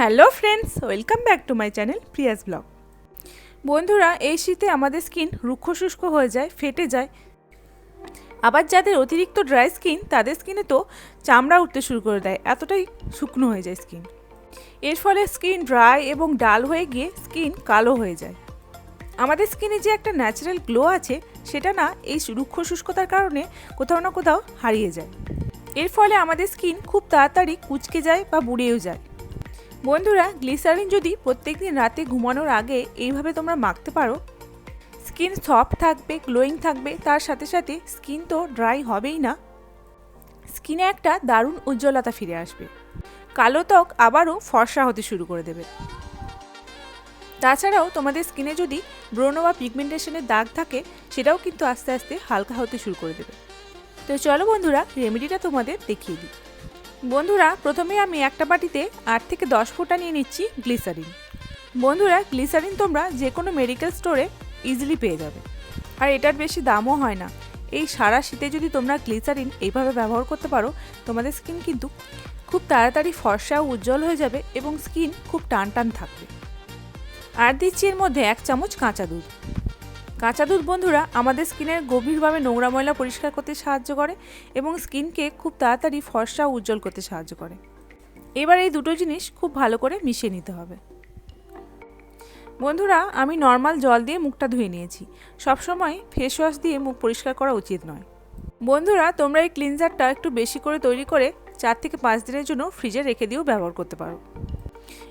Hello friends, welcome back to my channel Prius blog. বন্ধুরা, এই শীতে আমাদের স্কিন রুক্ষ শুষ্ক হয়ে যায়, ফেটে যায়। আবার যাদের অতিরিক্ত ড্রাই স্কিন, তাদের স্কিনে তো চামড়া উঠতে শুরু করে দেয়, এতটাই শুকনো হয়ে যায় স্কিন। এর ফলে স্কিন ড্রাই এবং ডাল হয়ে গিয়ে স্কিন কালো হয়ে যায়। আমাদের স্কিনে যে একটা ন্যাচারাল গ্লো আছে, সেটা না এই রুক্ষ শুষ্কতার কারণে কোথাও না কোথাও হারিয়ে যায়। এর ফলে আমাদের স্কিন খুব তাড়াতাড়ি কুচকে যায় বা বুড়িয়েও যায়। বন্ধুরা, গ্লিসারিন যদি প্রত্যেকদিন রাতে ঘুমানোর আগে এইভাবে তোমরা মাখতে পারো, স্কিন সফট থাকবে, গ্লোয়িং থাকবে, তার সাথে সাথে স্কিন তো ড্রাই হবেই না। স্কিনে একটা দারুণ উজ্জ্বলতা ফিরে আসবে। কালো ত্বক আবারও ফর্সা হতে শুরু করে দেবে। তাছাড়াও তোমাদের স্কিনে যদি ব্রণ বা পিগমেন্টেশনের দাগ থাকে, সেটাও কিন্তু আস্তে আস্তে হালকা হতে শুরু করে দেবে। তো চলো বন্ধুরা, রেমেডিটা তোমাদের দেখিয়ে দিই। বন্ধুরা, প্রথমে আমি একটা বাটিতে আট থেকে দশ ফোঁটা নিয়ে নিচ্ছি গ্লিসারিন। বন্ধুরা, গ্লিসারিন তোমরা যে কোনো মেডিকেল স্টোরে ইজিলি পেয়ে যাবে। আর এটার বেশি দামও হয় না। এই সারা শীতে যদি তোমরা গ্লিসারিন এইভাবে ব্যবহার করতে পারো, তোমাদের স্কিন কিন্তু খুব তাড়াতাড়ি ফর্সা উজ্জ্বল হয়ে যাবে এবং স্কিন খুব টান টান থাকবে। আর দিচ্ছি এর মধ্যে এক চামচ কাঁচা দুধ। কাঁচা দুধ বন্ধুরা আমাদের স্কিনের গভীরভাবে নোংরা ময়লা পরিষ্কার করতে সাহায্য করে এবং স্কিনকে খুব তাড়াতাড়ি ফর্সা উজ্জ্বল করতে সাহায্য করে। এবার এই দুটো জিনিস খুব ভালো করে মিশিয়ে নিতে হবে। বন্ধুরা, আমি নর্মাল জল দিয়ে মুখটা ধুয়ে নিয়েছি। সবসময় ফেস ওয়াশ দিয়ে মুখ পরিষ্কার করা উচিত নয়। বন্ধুরা, তোমরা এই ক্লিনজারটা একটু বেশি করে তৈরি করে চার থেকে পাঁচ দিনের জন্য ফ্রিজে রেখে দিয়েও ব্যবহার করতে পারো।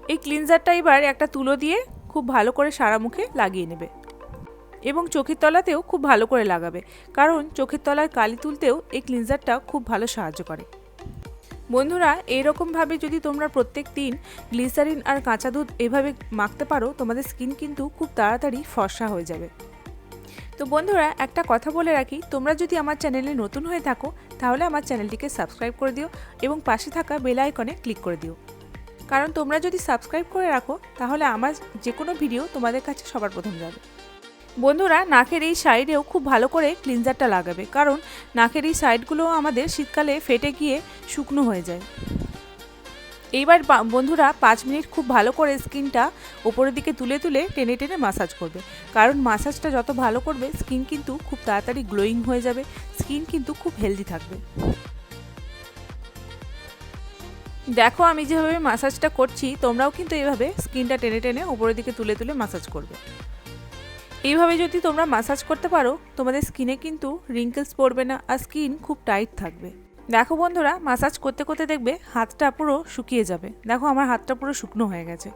এই ক্লিনজারটা এবার একটা তুলো দিয়ে খুব ভালো করে সারা মুখে লাগিয়ে নেবে। এবং চোখের তলাতেও খুব ভালো করে লাগাবে। কারণ চোখের তলায় কালি তুলতেও এই ক্লিনজারটা খুব ভালো সাহায্য করে। বন্ধুরা এইরকমভাবে যদি তোমরা প্রত্যেক দিন গ্লিসারিন আর কাঁচা দুধ এভাবে মাখতে পারো, তোমাদের স্কিন কিন্তু খুব তাড়াতাড়ি ফর্সা হয়ে যাবে। তো বন্ধুরা, একটা কথা বলে রাখি, তোমরা যদি আমার চ্যানেলে নতুন হয়ে থাকো, তাহলে আমার চ্যানেলটিকে সাবস্ক্রাইব করে দিও এবং পাশে থাকা বেল আইকনে ক্লিক করে দিও। কারণ তোমরা যদি সাবস্ক্রাইব করে রাখো, তাহলে আমার যে কোনো ভিডিও তোমাদের কাছে সবার প্রথম যাবে। বন্ধুরা, নাকের এই সাইডেও খুব ভালো করে ক্লিনজারটা লাগাবে, কারণ নাকের এই সাইডগুলো আমাদের শীতকালে ফেটে গিয়ে শুকনো হয়ে যায়। এইবার বন্ধুরা, পাঁচ মিনিট খুব ভালো করে স্কিনটা ওপরের দিকে তুলে তুলে টেনে টেনে মাসাজ করবে, কারণ মাসাজটা যত ভালো করবে স্কিন কিন্তু খুব তাড়াতাড়ি গ্লোয়িং হয়ে যাবে স্কিন কিন্তু খুব হেলদি থাকবে। দেখো, আমি যেভাবে মাসাজটা করছি, তোমরাও কিন্তু এইভাবে স্কিনটা টেনে টেনে ওপরের দিকে তুলে তুলে মাসাজ করবে। এইভাবে যদি তোমরা মাসাজ করতে পারো, তোমাদের স্কিনে কিন্তু রিঙ্কেলস পড়বে না আর স্কিন খুব টাইট থাকবে। দেখো বন্ধুরা মাসাজ করতে করতে দেখবে হাতটা পুরো শুকিয়ে যাবে। দেখো আমার হাতটা পুরো শুকনো হয়ে গেছে।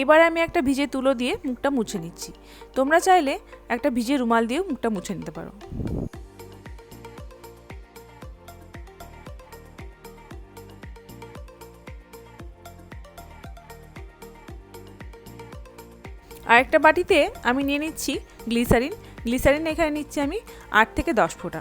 এবারে আমি একটা ভিজে তুলো দিয়ে মুখটা মুছে নিচ্ছি। তোমরা চাইলে একটা ভিজে রুমাল দিয়েও মুখটা মুছে নিতে পারো। আরেকটা বাটিতে আমি নিয়ে নিচ্ছি গ্লিসারিন। গ্লিসারিন এখানে নিচ্ছি আমি আট থেকে দশ ফোঁটা।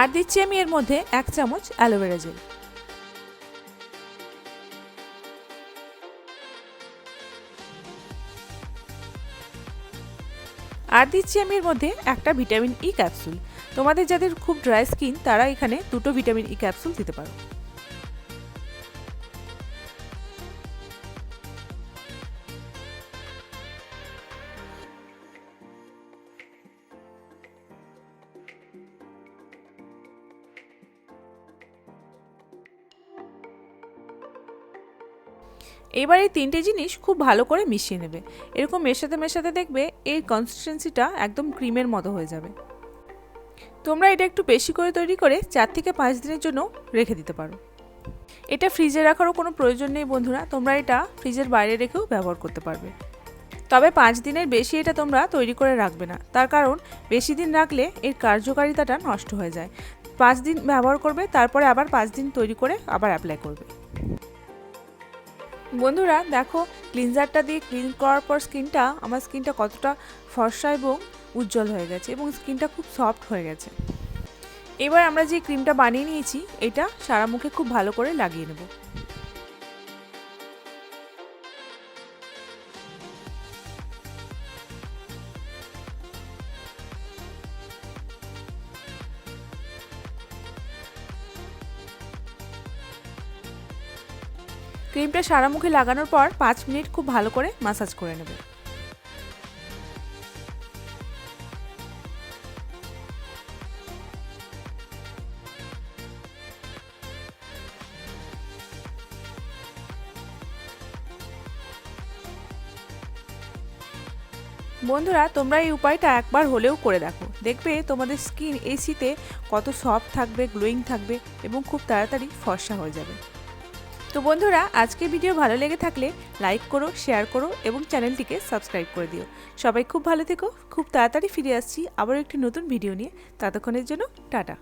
আর দিচ্ছি আমি এর মধ্যে এক চামচ অ্যালোভেরা জেল। আর দিচ্ছি আমি এর মধ্যে একটা ভিটামিন ই ক্যাপসুল। তোমাদের যাদের খুব ড্রাই স্কিন তারা এখানে দুটো ভিটামিন ই ক্যাপসুল দিতে পারো। এবার এই তিনটে জিনিস খুব ভালো করে মিশিয়ে নেবে। এরকম মেশাতে মেশাতে দেখবে এই কনসিস্টেন্সিটা একদম ক্রিমের মতো হয়ে যাবে। তোমরা এটা একটু বেশি করে তৈরি করে চার থেকে পাঁচ দিনের জন্য রেখে দিতে পারো। এটা ফ্রিজে রাখারও কোনো প্রয়োজন নেই বন্ধুরা, তোমরা এটা ফ্রিজের বাইরে রেখেও ব্যবহার করতে পারবে। তবে পাঁচ দিনের বেশি এটা তোমরা তৈরি করে রাখবে না, তার কারণ বেশি দিন রাখলে এর কার্যকারিতাটা নষ্ট হয়ে যায়। পাঁচ দিন ব্যবহার করবে, তারপরে আবার পাঁচ দিন তৈরি করে আবার অ্যাপ্লাই করবে। বন্ধুরা, দেখো ক্লিনজারটা দিয়ে ক্লিন করার পর স্কিনটা আমার স্কিনটা কতটা ফর্সা এবং উজ্জ্বল হয়ে গেছে এবং স্কিনটা খুব সফট হয়ে গেছে। এবার আমরা যে ক্রিমটা বানিয়ে নিয়েছি, এটা সারা মুখে খুব ভালো করে লাগিয়ে নেব। ক্রিমটা সারা মুখে লাগানোর পর পাঁচ মিনিট খুব ভালো করে মাসাজ করে নেবে। বন্ধুরা, তোমরা এই উপায়টা একবার হলেও করে দেখো। দেখবে তোমাদের স্কিন এই শীতে কত সফট থাকবে, গ্লোয়িং থাকবে এবং খুব তাড়াতাড়ি ফর্সা হয়ে যাবে। তো বন্ধুরা, আজকে ভিডিও ভালো লেগে থাকলে লাইক করো, শেয়ার করো এবং চ্যানেলটিকে সাবস্ক্রাইব করে দিও। সবাই খুব ভালো থেকো, খুব তাড়াতাড়ি ফিরে আসছি আবার একটি নতুন ভিডিও নিয়ে। ততক্ষণের জন্য টাটা।